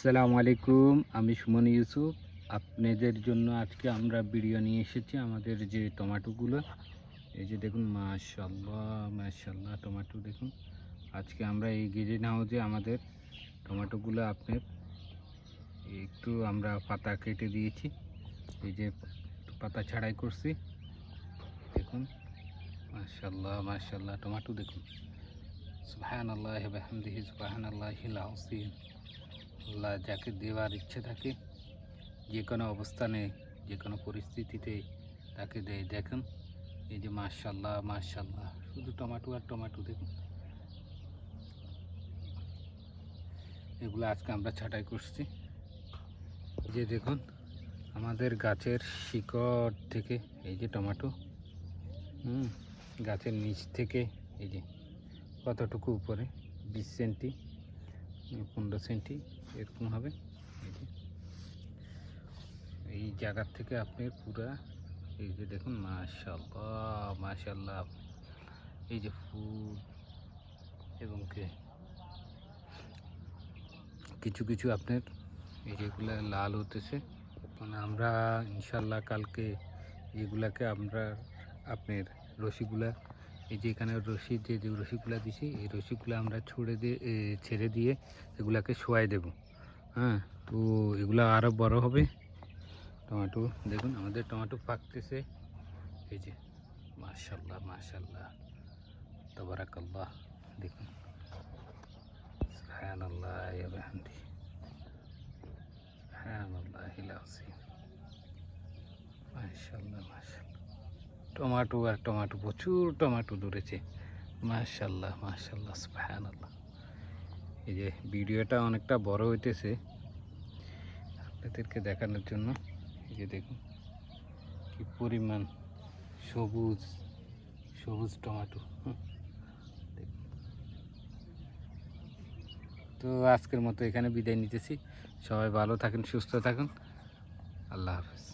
আসসালামু আলাইকুম, আমি সুমন ইউসুফ। আপনাদের জন্য আজকে আমরা ভিডিও নিয়ে এসেছি আমাদের যে টমেটোগুলো এই যে দেখুন মাশাল্লাহ মাশাল্লাহ টমেটো দেখুন। আজকে আমরা এই গ্রিন হাউসে আমাদের টমেটোগুলো আপনার একটু আমরা পাতা কেটে দিয়েছি। এই যে পাতা ছাড়াই করছি। দেখুন মাশাল্লাহ মাশাল্লাহ টমেটো দেখুন। সুবহান আল্লাহ বাহামদিহি সুবহান আল্লাহিল আসিম আল্লাহ যাকে দেওয়ার ইচ্ছে থাকে, যে কোনো অবস্থানে, যে কোনো পরিস্থিতিতে তাকে দেয়। দেখুন, এই যে মাশাল্লাহ মাশাল্লাহ শুধু টমাটো আর টমাটো দেখুন। এগুলো আজকে আমরা ছাঁটাই করছি। যে দেখুন, আমাদের গাছের শিকড় থেকে এই যে টমাটো, হুম, গাছের নিচ থেকে এই যে, কতটুকু উপরে? বিশ সেন্টি। পনেরো সেন্টি এরকম হবে। এই এই জায়গার থেকে আপনি পুরা এই যে দেখুন মাশাল্লাহ মাশাল্লাহ এই যে ফুল এবং কে কিছু কিছু আপনার এই যেগুলো লাল হতেছে। মানে আমরা ইনশাল্লাহ কালকে এগুলাকে আমরা আপনার রশিগুলা এই যে এখানে রশি যে যে রশিগুলা দিছি, এই রশিগুলো আমরা ছুড়ে দিয়ে ছেড়ে দিয়ে এগুলাকে শোয়াই দেব। হ্যাঁ তো এগুলো আরও বড় হবে। টমেটো, দেখুন আমাদের টমেটো পাকতেছে। এই যে মাশাল্লাহ মাশাল্লাহ তবরাকাল্লাহ, দেখুন। সুবহানাল্লাহ, ইয়া বিহামদি। সুবহানাল্লাহিল আযীম মাশাল্লাহ মাশাল্লাহ টমাটো আর টমাটো, প্রচুর টমাটো ধরেছে। মাশাল্লাহ মাশাল্লাহ সুবহানাল্লাহ। এই যে ভিডিওটা অনেকটা বড় হইতেছে আপনাদেরকে দেখানোর জন্য। এই যে দেখুন, কি পরিমাণ সবুজ সবুজ টমাটো। তো আজকের মতো এখানে বিদায় নিতেছি। সবাই ভালো থাকেন, সুস্থ থাকুন। আল্লাহ হাফেজ।